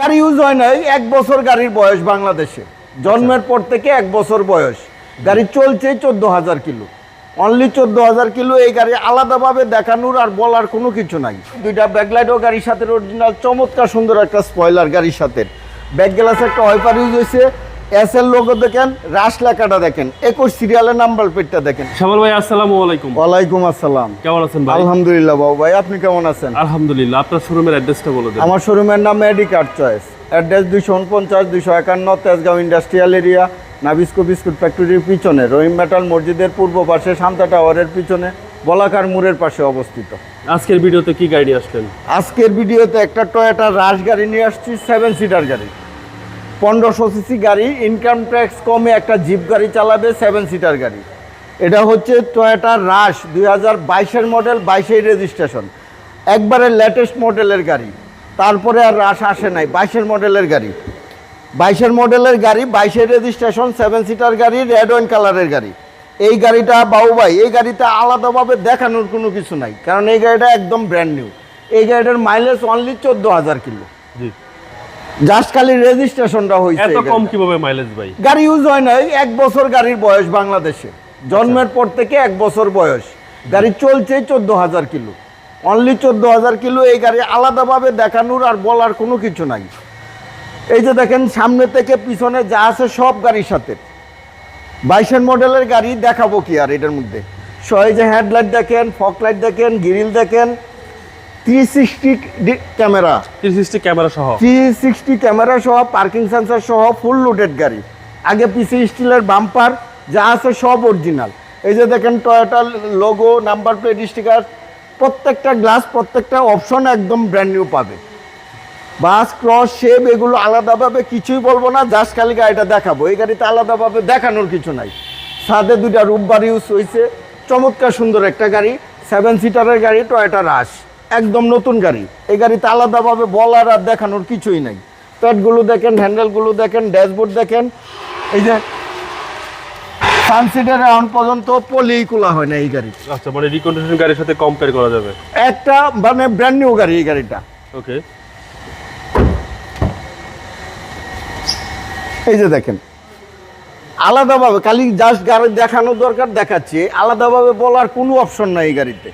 গাড়ি ইউজ হয় নাই, এক বছর গাড়ির বয়স বাংলাদেশে। জন্মের পর থেকে এক বছর বয়স। গাড়ি চলছে চোদ্দ হাজার কিলো। অনলি চোদ্দ হাজার কিলো এই গাড়ি আলাদাভাবে দেখানোর আর বলার কোনো কিছু নাই। দুইটা ব্যাকলাইটও গাড়ির সাথে অরিজিনাল চমৎকার সুন্দর একটা স্পয়লার গাড়ির সাথে। ব্যাক গ্লাস একটা ওয়াইপার ইউজ হয়েছে। এস এল লোগো দেখেন রাশ লেখাটা দেখেন একুশ সিরিয়ালের নাম্বার প্লেটটা দেখেন। শ্যামল ভাই আসসালামু আলাইকুম। ওয়ালাইকুম আসসালাম। কেমন আছেন ভাই? আলহামদুলিল্লাহ বাবু ভাই আপনি কেমন আছেন? আলহামদুলিল্লাহ আপনার শোরুমের অ্যাড্রেসটা বলে দেন। আমার শোরুমের নাম মেডিকার চয়েস অ্যাড্রেস দুইশো উনপঞ্চাশ দুইশো একান্ন Tejgaon industrial area Nabisco biscuit ফ্যাক্টরির পিছনে। রহিম মেটাল মসজিদের পূর্ব পাশে শান্তা টাওয়ারের পিছনে বলাকার মোড়ের পাশে অবস্থিত। আজকের ভিডিওতে কি গাড়ি আসলেন? আজকের ভিডিওতে একটা টয়োটা রাশ গাড়ি নিয়ে আসছি সেভেন সিটার গাড়ি। পনেরোশো সিসি গাড়ি ইনকাম ট্যাক্স কমে একটা জিপ গাড়ি চালাবে সেভেন সিটার গাড়ি। এটা হচ্ছে টয়োটা রাশ দুই হাজার বাইশের মডেল বাইশের রেজিস্ট্রেশন একবারে লেটেস্ট মডেলের গাড়ি। তারপরে আর রাশ আসে নাই, বাইশের মডেলের গাড়ি। বাইশের মডেলের গাড়ি বাইশের রেজিস্ট্রেশন সেভেন সিটার গাড়ি রেড ওয়াইন কালারের গাড়ি। এই গাড়িটা বাবু ভাই, এই গাড়িটা আলাদাভাবে দেখানোর কোনো কিছু নাই। কারণ এই গাড়িটা একদম ব্র্যান্ড নিউ এই গাড়িটার মাইলেজ অনলি চোদ্দ হাজার কিলো। জি। জাস্ট খালি রেজিস্ট্রেশনটা হয়েছে এত কম। কীভাবে মাইলেজ ভাই? গাড়ি ইউজ হয় নাই এক বছর গাড়ির বয়স বাংলাদেশে। জন্মের পর থেকে এক বছর বয়স। গাড়ি চলছে চোদ্দ হাজার কিলো। অনলি চোদ্দ হাজার কিলো এই গাড়ি আলাদাভাবে দেখানোর আর বলার কোনো কিছু নাই। এই যে দেখেন সামনে থেকে পিছনে যা আছে সব গাড়ির সাথে। বাইশের মডেলের গাড়ি দেখাবো কি আর এটার মধ্যে। সো এই যে হেডলাইট দেখেন ফক লাইট দেখেন গ্রিল দেখেন three sixty camera three sixty camera সহ। থ্রি সিক্সটি ক্যামেরা সহ পার্কিং সেন্সর সহ ফুল লোডেড গাড়ি। আগে পিসি স্টিলের বাম্পার যা আছে সব অরিজিনাল এই যে দেখেন টয়োটার লোগো নাম্বার প্লেট স্টিকার প্রত্যেকটা গ্লাস প্রত্যেকটা অপশন একদম ব্র্যান্ড নিউ পাবে। বাস ক্রস শেপ এগুলো আলাদাভাবে কিছুই বলব না জাস্ট খালি গাড়িটা দেখাবো। এই গাড়িতে আলাদাভাবে দেখানোর কিছু নাই। সাথে দুইটা রূপবার ইউজ হয়েছে চমৎকার সুন্দর একটা গাড়ি। সেভেন সিটারের গাড়ি টয়োটা রাশ একদম নতুন গাড়ি। এই গাড়িতে আলাদাভাবে বলার আর দেখানোর কিছুই নাই। প্যাডগুলো দেখেন হ্যান্ডেলগুলো দেখেন ড্যাশবোর্ড দেখেন। এই যে সানসিটের এখন পর্যন্ত পলিই খোলা হয় না এই গাড়ি। আচ্ছা মানে রিকন্ডিশন গাড়ির সাথে কম্পেয়ার করা যাবে? একটা মানে ব্র্যান্ড নিউ গাড়ি এই গাড়িটা। ওকে এই যে দেখেন আলাদাভাবে খালি জাস্ট গাড়ি দেখানোর দরকার দেখাচ্ছি আলাদাভাবে বলার কোনো অপশন নাই এই গাড়িতে।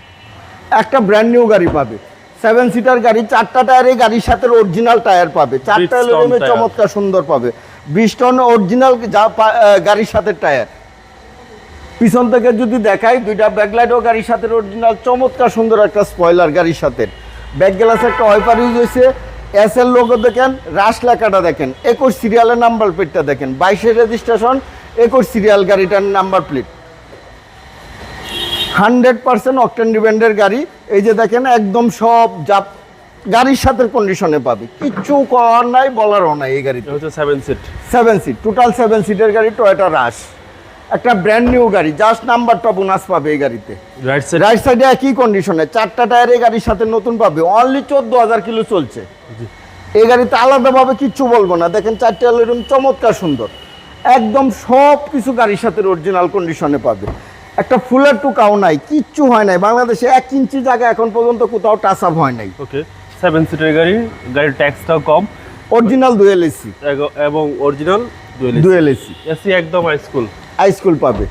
একটা ব্র্যান্ড নিউ গাড়ি পাবে। সেভেন সিটার গাড়ি চারটা টায়ারে গাড়ির সাথে অরিজিনাল টায়ার পাবে। চারটা এলএমে চমৎকার সুন্দর পাবে। ব্রিস্টন অরিজিনাল যা গাড়ির সাথে টায়ার পিছন থেকে যদি দেখাই দুইটা ব্যাকলাইটও গাড়ির সাথে অরিজিনাল চমৎকার সুন্দর একটা স্পয়লার গাড়ির সাথে। ব্যাক গ্লাস একটা ওয়াইপার ইউজ হয়েছে। এস এল লোগো দেখেন রাশ লেখাটা দেখেন। একুশ সিরিয়ালের নাম্বার প্লেটটা দেখেন। বাইশের রেজিস্ট্রেশন একুশ সিরিয়াল গাড়িটার number plate hundred percent octane ডিপেন্ডের গাড়ি। এই যে দেখেন একদম সব যা গাড়ির সাথে কন্ডিশনে পাবে। কিচ্ছু করার নাই বলারও নাই এই গাড়িতে। হচ্ছে seven seat seven seat total seven সিটের গাড়ি টয়োটা রাশ একটা ব্র্যান্ড নিউ গাড়ি জাস্ট নাম্বারটা বোনাস পাবে এই গাড়িতে। রাইট সাইড রাইট সাইডে একই কন্ডিশনে চারটা টায়ার এই গাড়ির সাথে নতুন পাবে। অনলি চোদ্দ হাজার কিলো চলছে। এই গাড়িতে আলাদাভাবে কিচ্ছু বলব না। দেখেন চারটে এরকম চমৎকার সুন্দর। একদম সব কিছু গাড়ির সাথে অরিজিনাল কন্ডিশনে পাবে। একটা ফুলের টুকাও নাই কিচ্ছু হয় নাই। বাংলাদেশে এক ইঞ্চি জায়গা এখন পর্যন্ত কোথাও টাচ আপ হয় নাই। ওকে সেভেন সিটের গাড়ি গাড়ির ট্যাক্সটাও কম। অরিজিনাল দুয়েল এসি এবং অরিজিনাল দুয়েল এসি এসি একদম হাই স্কুল হাই স্কুল পাবে।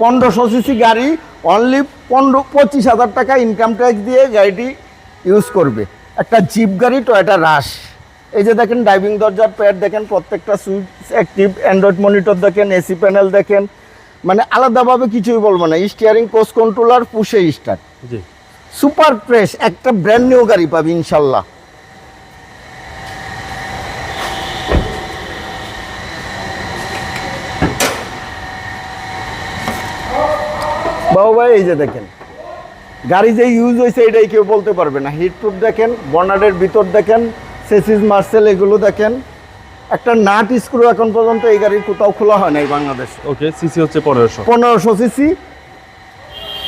পনেরোশো সিসি গাড়ি অনলি পনেরো পঁচিশ হাজার টাকা ইনকাম ট্যাক্স দিয়ে গাড়িটি ইউজ করবে। একটা জিপ গাড়ি টয়োটা রাশ এই যে দেখেন ড্রাইভিং দরজার প্যাড দেখেন প্রত্যেকটা সুইচ অ্যাক্টিভ অ্যান্ড্রয়েড মনিটর দেখেন এসি প্যানেল দেখেন মানে আলাদাভাবে কিছুই বলব না। Steering coach controller push start super fresh একটা ব্র্যান্ড নিউ গাড়ি পাবে ইনশাল্লাহ। বাবু ভাই এই যে দেখেন। গাড়ি যে ইউজ হয়েছে এটাই কেউ বলতে পারবে না। হিট প্রুফ দেখেন বর্নারের ভিতর দেখেন সেসিস মার্সেল এগুলো দেখেন। একটা নাট স্ক্রু এখন পর্যন্ত এই গাড়ির কোথাও খোলা হয় নাই বাংলাদেশে। ওকে সিসি হচ্ছে পনেরোশো। পনেরোশো সিসি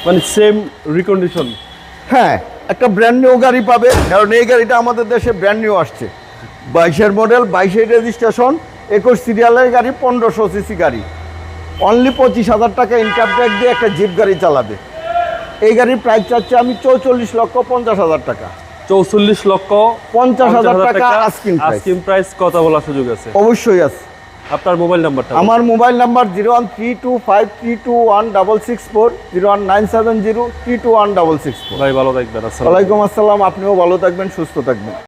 মানে সেম রিকন্ডিশন হ্যাঁ একটা ব্র্যান্ড নিউ গাড়ি পাবে। কারণ এই গাড়িটা আমাদের দেশে ব্র্যান্ড নিউ আসছে। বাইশের মডেল বাইশের রেজিস্ট্রেশন একুশ সিরিয়ালের গাড়ি পনেরোশো সিসি গাড়ি। অনলি পঁচিশ হাজার টাকা ইনকাম ট্যাক্স দিয়ে একটা জিপ গাড়ি চালাবে। এই গাড়ির প্রাইস চাচ্ছে আমি চৌচল্লিশ লক্ষ পঞ্চাশ হাজার টাকা। চৌচল্লিশ লক্ষ পঞ্চাশ হাজার টাকা price। প্রাইস কথা বলার সুযোগ আছে। অবশ্যই আছে। আপনার মোবাইল নাম্বারটা আমার mobile number zero one three two five three two one double six four zero one nine seven zero three two one double six four. ভাই ভালো থাকবেন আসসালাম ওয়ালাইকুম আসসালাম আপনিও ভালো থাকবেন সুস্থ থাকবেন।